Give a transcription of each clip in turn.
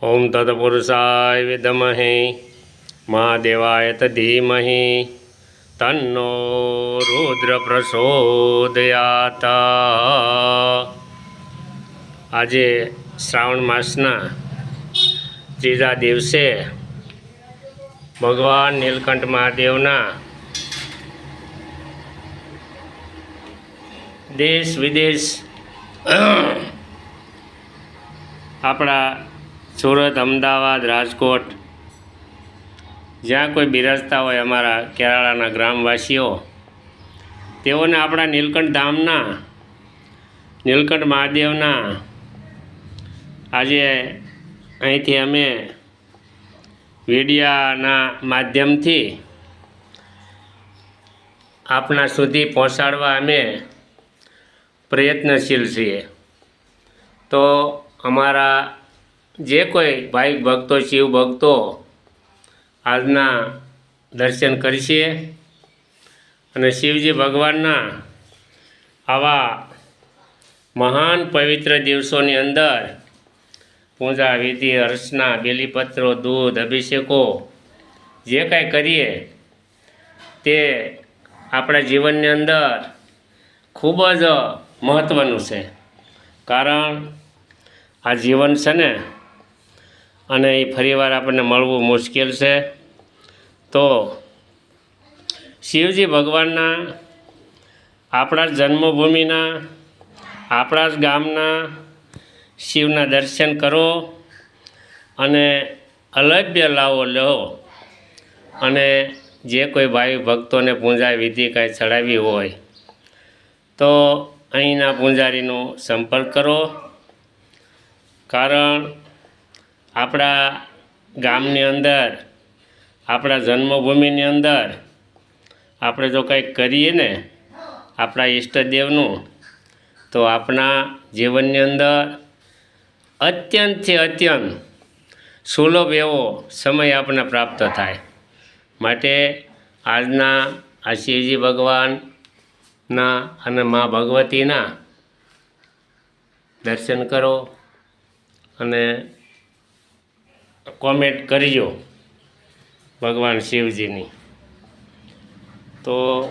ઓમ તત્પુરુષાય વિદમહે, મહાદેવાય ધીમહિ તન્નો રુદ્ર પ્રચોદયાત આજે શ્રાવણ માસના ત્રીજા દિવસે ભગવાન નીલકંઠ મહાદેવના દેશ વિદેશ આપણા સુરત, અમદાવાદ, રાજકોટ, જ્યાં કોઈ બિરાજતા હોય અમારા કેરાળાના ગ્રામવાસીઓ, તેઓને આપણા નીલકંઠ ધામના, નીલકંઠ મહાદેવના, આજે અહીંથી અમે મીડિયાના માધ્યમથી આપણા સુધી પહોંચાડવા અમે પ્રયત્નશીલ છીએ. તો અમારા જે કોઈ ભાઈ ભક્તો, શિવ ભક્તો આજના દર્શન કરશે અને શિવજી ભગવાનના આવા મહાન પવિત્ર દિવસોની અંદર પૂજા વિધિ, અર્ચના, બેલીપત્રો, દૂધ, અભિષેકો જે કાંઈ કરીએ તે આપણા જીવનની અંદર ખૂબ જ મહત્ત્વનું છે. કારણ આ જીવન છે ને અને એ ફરીવાર આપણને મળવું મુશ્કેલ છે. તો શિવજી ભગવાનના, આપણા જન્મભૂમિના, આપણા જ ગામના શિવના દર્શન કરો અને અલભ્ય લાવો લો અને જે કોઈ ભાઈ ભક્તોને પૂજા વિધિ કાંઈ ચડાવી હોય, તો અહીંના પૂંજારીનો સંપર્ક કરો. કારણ આપણા ગામની અંદર, આપણા જન્મભૂમિની અંદર આપણે જો કંઈક કરીએ ને, આપણા ઈષ્ટદેવનું, તો આપણા જીવનની અંદર અત્યંતથી અત્યંત સુલભ એવો સમય આપણને પ્રાપ્ત થાય. માટે આજના આ શિવજી ભગવાનના અને મા ભગવતીના દર્શન કરો અને કોમેન્ટ કરજો ભગવાન શિવજીની. તો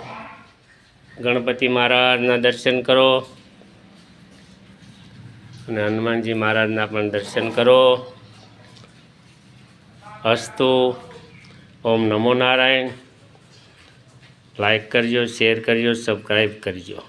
ગણપતિ મહારાજના દર્શન કરો અને હનુમાનજી મહારાજના પણ દર્શન કરો. અસ્તુ ઓમ નમો નારાયણ. લાઈક કરજો, શેર કરજો, સબસ્ક્રાઈબ કરજો.